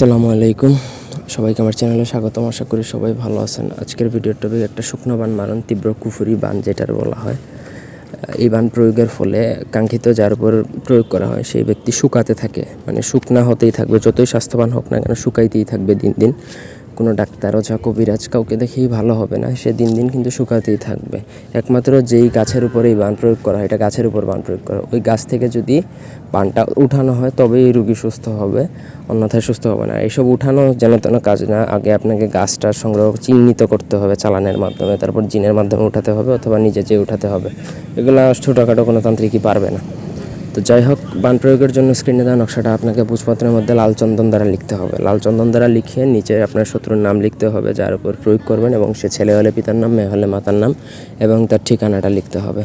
আসসালামু আলাইকুম। সবাইকে আমার চ্যানেলে স্বাগতম। আশা করি সবাই ভালো আছেন। আজকের ভিডিওর টপিক একটা শুকনো বান মারণ, তীব্র কুফুরি বান যেটার বলা হয়। এই বান প্রয়োগের ফলে কাঙ্ক্ষিত যার উপর প্রয়োগ করা হয়, সেই ব্যক্তি শুকাতে থাকে। মানে শুকনা হতেই থাকবে, যতই স্বাস্থ্যবান হোক না কেন, শুকাইতেই থাকবে দিন দিন। কোনো ডাক্তার ওঝা কবিরাজ কাউকে দেখেই ভালো হবে না। সে দিন দিন কিন্তু শুকাতেই থাকবে। একমাত্র যেই গাছের উপরে এই বান প্রয়োগ করা হয়, এটা গাছের উপর বান প্রয়োগ করা ওই গাছ থেকে যদি বানটা উঠানো হয়, তবেই রুগী সুস্থ হবে, অন্যথায় সুস্থ হবে না। এইসব উঠানো যেন তেন কাজ না, আগে আপনাকে গাছটা সংগ্রহ, চিহ্নিত করতে হবে চালানের মাধ্যমে, তারপর জিনের মাধ্যমে উঠাতে হবে, অথবা নিজে যেয়ে উঠাতে হবে। এগুলো ছোটোখাটো কোনো তান্ত্রিকই পারবে না। তো যাই হোক, বান প্রয়োগের জন্য স্ক্রিনে দেওয়া নকশাটা আপনাকে পুষ্পত্রের মধ্যে লাল চন্দন দ্বারা লিখতে হবে। লাল চন্দন দ্বারা লিখিয়ে নিচে আপনার শত্রুর নাম লিখতে হবে, যার উপর প্রয়োগ করবেন এবং সে ছেলে হলে পিতার নাম, মেয়ে হলে মাতার নাম এবং তার ঠিকানাটা লিখতে হবে।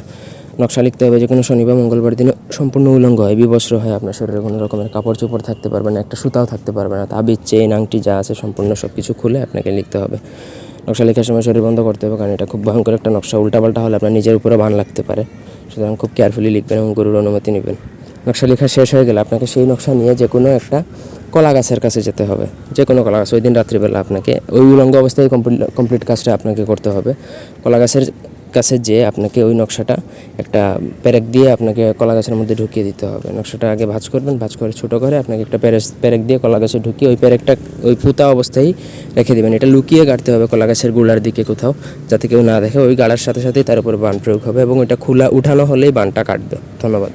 নকশা লিখতে হবে যে কোনো শনিবার মঙ্গলবার দিনে সম্পূর্ণ উলঙ্গ হয়, বিবস্ত্র হয় আপনার শরীরে কোনো রকমের কাপড় চোপড় থাকতে পারবে না, একটা সুতাও থাকতে পারবে না, তাবিজ, চেইন, আংটি যা আছে সম্পূর্ণ সব কিছু খুলে আপনাকে লিখতে হবে। নকশা লেখার সময় শরীর বন্ধ করতে হবে, কারণ এটা খুব ভয়ঙ্কর একটা নকশা, উল্টাপাল্টা হলে আপনার নিজের উপরে বান লাগতে পারে। সুতরাং খুব কেয়ারফুলি লিখবেন এবং গুরুর অনুমতি নেবেন। নকশা লেখা শেষ হয়ে গেলে আপনাকে সেই নকশা নিয়ে যে কোনো একটা কলা গাছের কাছে যেতে হবে। যে কোনো কলা গাছ, ওই দিন রাত্রিবেলা আপনাকে ওই উলঙ্গ অবস্থায় কমপ্লিট কমপ্লিট কাজটা আপনাকে করতে হবে। কলা গাছের কাছে যেয়ে আপনাকে ওই নকশাটা একটা প্যারেক দিয়ে আপনাকে কলা গাছের মধ্যে ঢুকিয়ে দিতে হবে। নকশাটা আগে ভাজ করবেন, ভাজ করে ছোটো করে আপনাকে একটা প্যারেস প্যারেক দিয়ে কলা গাছে ঢুকিয়ে ওই প্যারেকটা ওই পুতা অবস্থায় রেখে দেবেন। এটা লুকিয়ে গাড়তে হবে কলা গাছের গোড়ার দিকে কোথাও, যাতে কেউ না দেখে। ওই গাড়ার সাথে সাথেই তার উপর বান প্রয়োগ হবে এবং এটা খোলা উঠানো হলেই বানটা কাটবে। ধন্যবাদ।